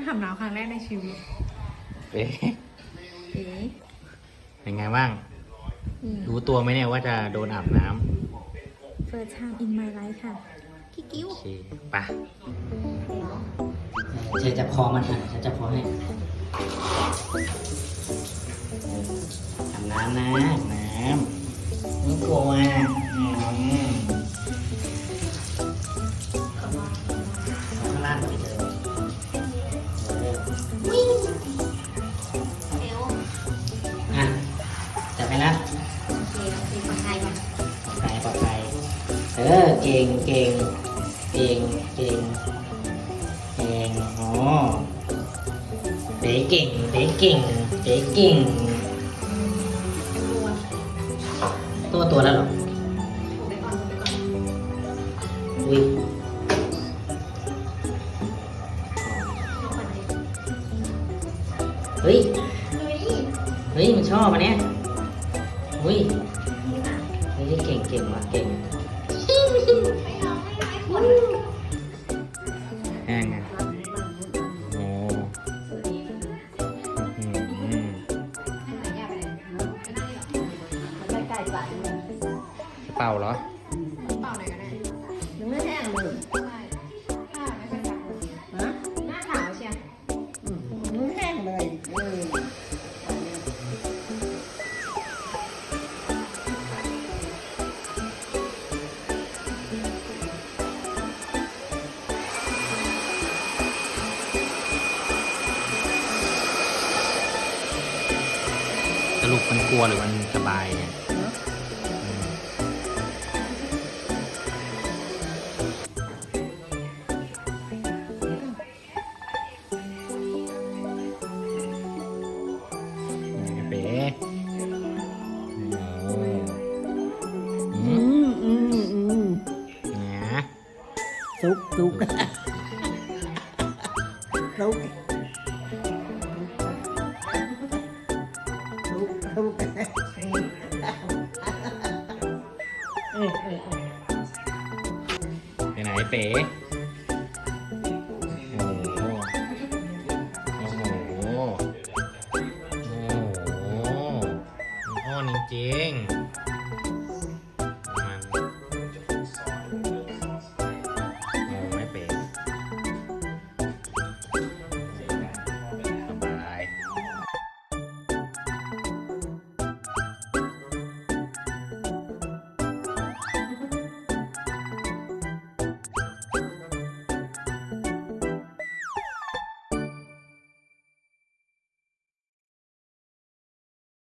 ได้ทำน้ำครั้งแรกในชีวิตเป๊ะเอ๋เป็นไงบ้าง รู้ตัวไหมเนี่ยว่าจะโดนอาบน้ first time in my life ค่ะกิ๊กกิ้วำโอเคไปะเธอจะพอมันอะฉันจะพอให้อาบน้ำนะอาบน้ำนี่กลัวมา ไปแล้วโอเคโอเคคนไทยก่อนปลอดภัยปลอดภัยเออเก่งเก่งเก่งเก่งเก่งอ๋อเด็เก่งเด็เก่งเด็เก่ง ตัวตัวแล้วหรออุ้ยเฮ้ย เฮ้ยเฮ้ยมันชอบอันเนี้ย อุ้ยนี่ค่ะเฮ้ยเก่งเก่งว่ะเก่งไม่เอาไม่ได้คนแห้งไงโอ้อืมอืมมันไก่ใส่เป่าเหรอ เปล่าไหนก็ได้ยังไม่แห้งเลยใช่ผ้าไม่ค่อยซักเลยฮะหน้าขาวเชียวอืมยังไม่แห้งเลยเออ รุปมันกลัวหรือมันสบายเนี่ยอืมไหนเป๋โอ้อือืมมอืมอืมเนี่ยซุกซุกซุก ไปไหนเป๋โอ้โห โอ้โห โอ้โหพ่อจริงๆ